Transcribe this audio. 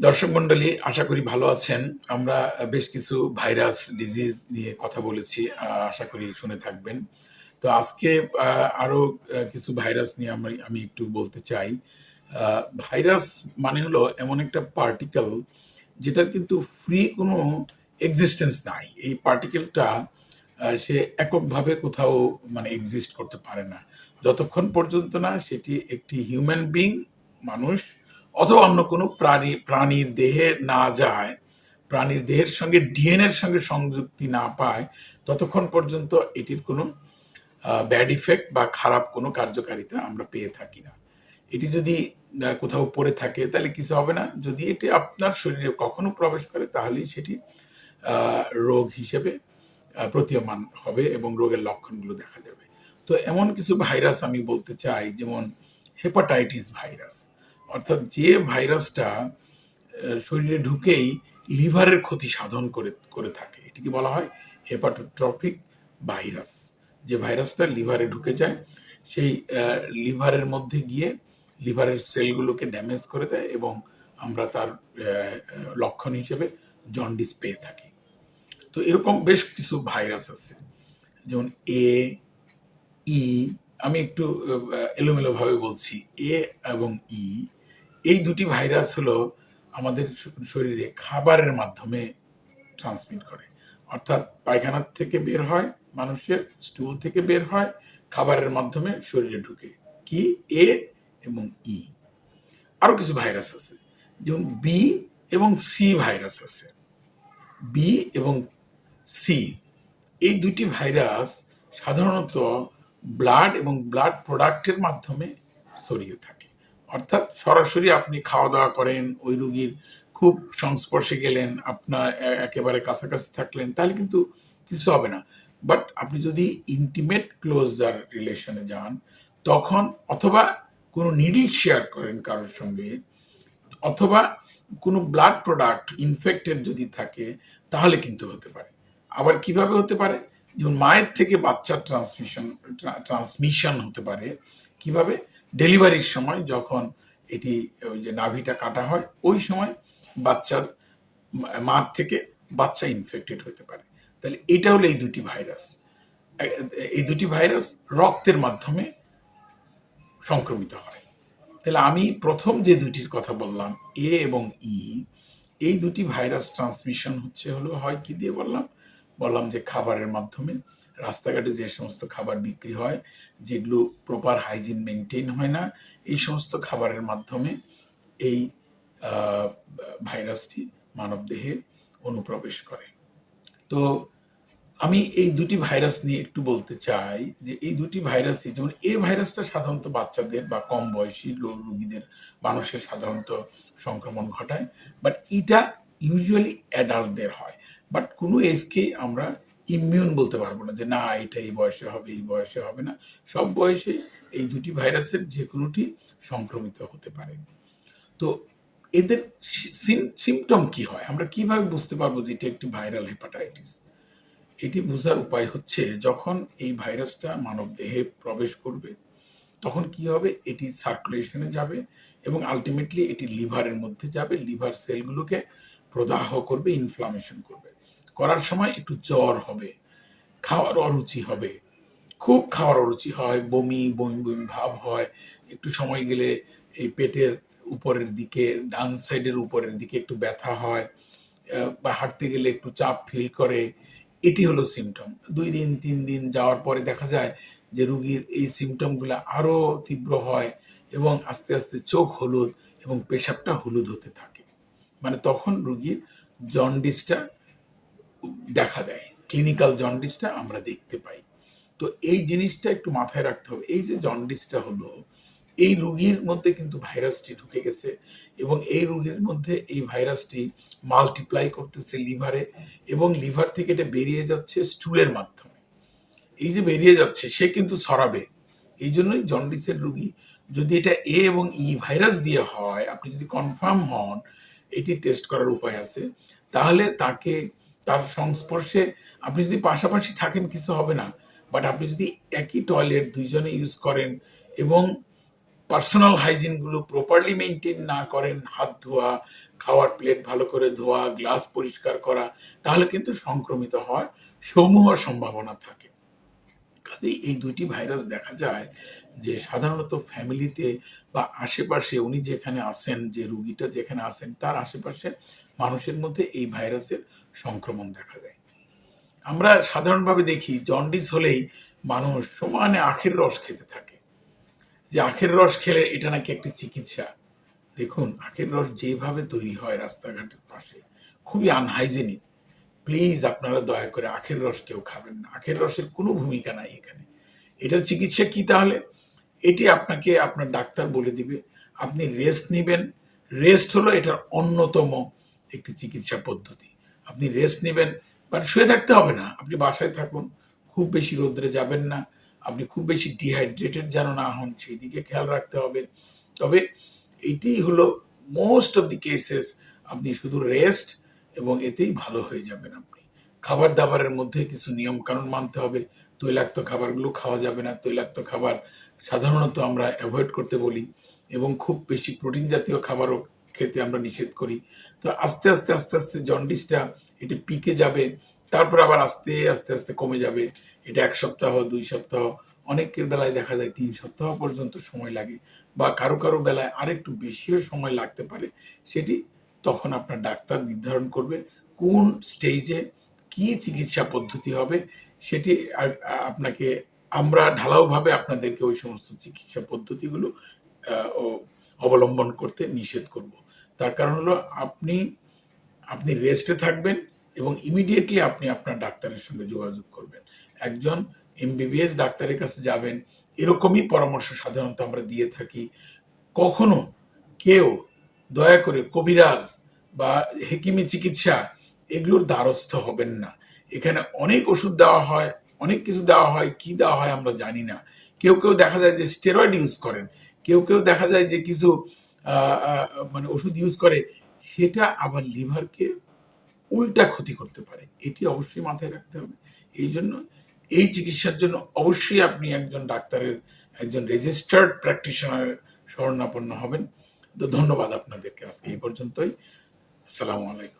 দর্শক মন্ডলী আশা করি ভালো আছেন। আমরা বেশ কিছু ভাইরাস ডিজিজ নিয়ে কথা বলেছি আশা করি শুনে থাকবেন। তো আজকে আহ, আরও কিছু ভাইরাস নিয়ে আমি আমি একটু বলতে চাই। ভাইরাস মানে হলো এমন একটা পার্টিকেল যেটার কিন্তু ফ্রি কোনো এক্সিস্টেন্স নাই। এই পার্টিকেলটা সে এককভাবে কোথাও মানে এক্সিস্ট করতে পারে না। যতক্ষণ পর্যন্ত না সেটি একটি হিউম্যান বিং মানুষ অথবা অন্য কোনো প্রাণী, প্রাণীর দেহে না যায়, প্রাণীর দেহের সঙ্গে ডিএনএর সঙ্গে সংযুক্তি না পায়, ততক্ষণ পর্যন্ত এটির কোনো ব্যাড ইফেক্ট বা খারাপ কোনো কার্যকারিতা আমরা পেয়ে থাকি না। এটি যদি কোথাও পড়ে থাকে, তাহলে কিছু হবে না। যদি এটি আপনার শরীরে কখনো প্রবেশ করে, তাহলেই সেটি রোগ হিসেবে প্রতীয়মান হবে এবং রোগের লক্ষণগুলো দেখা যাবে। তো এমন কিছু ভাইরাস আমি বলতে চাই, যেমন হেপাটাইটিস ভাইরাস অর্থাৎ যে ভাইরাসটা শরীরে ঢুকেই লিভারের ক্ষতি সাধন করে করে থাকে। এটিকে বলা হয় হেপাটোট্রপিক ভাইরাস যে ভাইরাসটা লিভারে ঢুকে যায়, সেই লিভারের মধ্যে গিয়ে লিভারের সেলগুলোকে ড্যামেজ করে দেয় এবং আমরা তার লক্ষণ হিসেবে জন্ডিস পেয়ে থাকি। তো এরকম বেশ কিছু ভাইরাস আছে। যেমন এ, ই, আমি একটু এলোমেলোভাবে বলছি। এ এবং ই এই দুটি ভাইরাস হলো আমাদের শরীরে খাবারের মাধ্যমে ট্রান্সমিট করে। অর্থাৎ পায়খানার থেকে বের হয়, মানুষের স্টুল থেকে বের হয়, খাবারের মাধ্যমে শরীরে ঢুকে। কি? এ এবং ই। আরও কিছু ভাইরাস আছে, যেমন বি এবং সি ভাইরাস আছে। বি এবং সি, এই দুটি ভাইরাস সাধারণত ব্লাড এবং ব্লাড প্রোডাক্টের মাধ্যমে ছড়িয়ে থাকে। অর্থাৎ সরাসরি আপনি খাওয়া দাওয়া করেন, ওই রুগীর খুব সংস্পর্শে গেলেন আপনার একেবারে কাছাকাছি থাকলেন, তাহলে কিন্তু কিছু হবে না। বাট আপনি যদি ইন্টিমেট ক্লোজ ক্লোজার রিলেশনে যান, তখন অথবা কোনো নিডিল শেয়ার করেন কারোর সঙ্গে, অথবা কোনো ব্লাড প্রোডাক্ট ইনফেক্টেড যদি থাকে, তাহলে কিন্তু হতে পারে। আবার কীভাবে হতে পারে? যেমন মায়ের থেকে বাচ্চার ট্রান্সমিশন ট্রান্সমিশন হতে পারে। কীভাবে? ডেলিভারির সময় যখন এটি ওই যে নাভিটা কাটা হয়, ওই সময় বাচ্চার মার থেকে বাচ্চা ইনফেক্টেড হতে পারে। তাহলে এটা হলো এই দুটি ভাইরাস এই দুটি ভাইরাস রক্তের মাধ্যমে সংক্রমিত হয়। তাহলে আমি প্রথম যে দুটির কথা বললাম, এ এবং ই, এই দুটি ভাইরাস ট্রান্সমিশন হচ্ছে হলো হয় কি দিয়ে বললাম? বললাম যে খাবারের মাধ্যমে রাস্তাঘাটে যে সমস্ত খাবার বিক্রি হয়, যেগুলো প্রপার হাইজিন মেনটেন হয় না, এই সমস্ত খাবারের মাধ্যমে এই ভাইরাসটি মানবদেহে অনুপ্রবেশ করে। তো আমি এই দুটি ভাইরাস নিয়ে একটু বলতে চাই যে এই দুটি ভাইরাসই যেমন এই ভাইরাসটা সাধারণত বাচ্চাদের বা কম বয়সী রোগীদের, মানুষের সাধারণত সংক্রমণ ঘটায় বাট এটা ইউজুয়ালি অ্যাডাল্টদের হয়। বাট কোনো এজকে আমরা ইমিউন বলতে পারব না যে, না, এটা এই বয়সে হবে, এই বয়সে হবে না। সব বয়সে এই দুটি ভাইরাসের যে কোনোটি সংক্রমিত হতে পারে। তো এদের সিমটম কি হয়? আমরা কীভাবে বুঝতে পারব যে এটা একটি ভাইরাল হেপাটাইটিস এটি বোঝার উপায় হচ্ছে যখন এই ভাইরাসটা মানব দেহে প্রবেশ করবে, তখন কি হবে? এটি সার্কুলেশনে যাবে এবং আলটিমেটলি এটি লিভারের মধ্যে যাবে। লিভার সেলগুলোকে প্রদাহ করবে ইনফ্লামেশন করবে। করার সময় একটু জ্বর হবে, খাওয়ার অরুচি হবে। খুব খাওয়ার অরুচি হয়, বমি বমি বমি ভাব হয়। একটু সময় গেলে এই পেটের উপরের দিকে, ডান সাইডের উপরের দিকে একটু ব্যথা হয় বা হাঁটতে গেলে একটু চাপ ফিল করে। এটি হলো সিমটম দুই দিন, তিন দিন যাওয়ার পরে দেখা যায় যে রুগীর এই সিমটমগুলো আরও তীব্র হয় এবং আস্তে আস্তে চোখ হলুদ এবং পেশাবটা হলুদ হতে থাকে। মানে তখন রুগীর জন্ডিসটা দেখা দেয়। ক্লিনিক্যাল জন্ডিসটা আমরা দেখতে পাই। তো এই জিনিসটা একটু মাথায় রাখতে হবে। এই যে জন্ডিসটা হলো, এই রুগীর মধ্যে কিন্তু ভাইরাসটি ঢুকে গেছে এবং এই রুগীর মধ্যে এই ভাইরাসটি মাল্টিপ্লাই করতেছে লিভারে এবং লিভার থেকে এটা বেরিয়ে যাচ্ছে স্টুলের মাধ্যমে। এই যে বেরিয়ে যাচ্ছে, সে কিন্তু ছড়াবে। এই জন্যই জন্ডিসের রুগী যদি এটা এ এবং ই ভাইরাস দিয়ে হয়, আপনি যদি কনফার্ম হন এটি টেস্ট করার উপায় আছে। তাহলে তাকে, তার সংস্পর্শে আপনি যদি পাশাপাশি থাকেন কিছু হবে না বাট আপনি যদি একই টয়লেট দুইজনে ইউজ করেন এবং পার্সোনাল হাইজিনগুলো প্রপারলি মেনটেন না করেন, হাত ধোয়া, খাওয়ার প্লেট ভালো করে ধোয়া গ্লাস পরিষ্কার করা, তাহলে কিন্তু সংক্রমিত হওয়ার সমূহ সম্ভাবনা থাকে। কাজেই এই দুইটি ভাইরাস দেখা যায় যে সাধারণত ফ্যামিলিতে বা আশেপাশে উনি যেখানে আসেন, যে রুগীটা যেখানে আছেন তার আশেপাশে মানুষের মধ্যে এই ভাইরাসের সংক্রমণ দেখা দেয়। আমরা সাধারণভাবে দেখি জন্ডিস হলেই মানুষ সমানে আখের রস খেতে থাকে। যে আখের রস খেলে এটা নাকি একটি চিকিৎসা। দেখুন, আখের রস যেভাবে তৈরি হয় রাস্তাঘাটের পাশে, খুবই আনহাইজেনিক প্লিজ আপনারা দয়া করে আখের রস কেউ খাবেন না। আখের রসের কোনো ভূমিকা নাই এখানে। এটার চিকিৎসা কি তাহলে? এটি আপনাকে আপনার ডাক্তার বলে দিবে। আপনি রেস্ট নেবেন। রেস্ট হলো এটার অন্যতম একটি চিকিৎসা পদ্ধতি। আপনি রেস্ট নেবেন বাট শুয়ে থাকতে হবে না। আপনি বাসায় থাকুন, খুব বেশি রোদ্রে যাবেন না। আপনি খুব বেশি ডিহাইড্রেটেড যেন না হন, সেই দিকে খেয়াল রাখতে হবে। তবে এইটাই হলো মোস্ট অফ দি কেসেস আপনি শুধু রেস্ট এবং এতেই ভালো হয়ে যাবেন আপনি। খাবার দাবারের মধ্যে কিছু নিয়ম কানুন মানতে হবে। তৈলাক্ত খাবারগুলো খাওয়া যাবে না। তৈলাক্ত খাবার সাধারণত আমরা অ্যাভয়েড করতে বলি এবং খুব বেশি প্রোটিন জাতীয় খাবারও খেতে আমরা নিষেধ করি। তো আস্তে আস্তে আস্তে আস্তে জন্ডিসটা এটি পিকে যাবে, তারপর আবার আস্তে আস্তে আস্তে কমে যাবে। এটা এক সপ্তাহ, দুই সপ্তাহ, অনেকের বেলায় দেখা যায় তিন সপ্তাহ পর্যন্ত সময় লাগে বা কারও কারও বেলায় আরেকটু বেশিও সময় লাগতে পারে। সেটি তখন আপনার ডাক্তার নির্ধারণ করবে কোন স্টেজে কি চিকিৎসা পদ্ধতি হবে, সেটি আপনাকে আমরা ঢালাওভাবে আপনাদেরকে ওই সমস্ত চিকিৎসা পদ্ধতিগুলো অবলম্বন করতে নিষেধ করব। তার কারণ হলো আপনি আপনি রেস্টে থাকবেন এবং ইমিডিয়েটলি আপনি আপনার ডাক্তারের সঙ্গে যোগাযোগ করবেন। একজন এমবিবিএস ডাক্তারের কাছে যাবেন, এরকমই পরামর্শ সাধারণত আমরা দিয়ে থাকি। কখনো কেউ দয়া করে কবিরাজ বা হেকিমি চিকিৎসা এগুলোর দ্বারস্থ হবেন না। এখানে অনেক ওষুধ দেওয়া হয় অনেক কিছু দেওয়া হয়, কি দেওয়া হয় আমরা জানি না। কেউ কেউ দেখা যায় যে স্টেরয়েড ইউজ করেন, কেউ কেউ দেখা যায় যে কিছু মানে ওষুধ ইউজ করে, সেটা আবার লিভারকে উল্টা ক্ষতি করতে পারে। এটি অবশ্যই মাথায় রাখতে হবে। এই জন্য এই চিকিৎসার জন্য অবশ্যই আপনি একজন ডাক্তারের, একজন রেজিস্টার্ড প্র্যাকটিশনারের শরণাপন্ন হবেন। তো ধন্যবাদ আপনাদেরকে আজকে এই পর্যন্তই। আসসালামু আলাইকুম।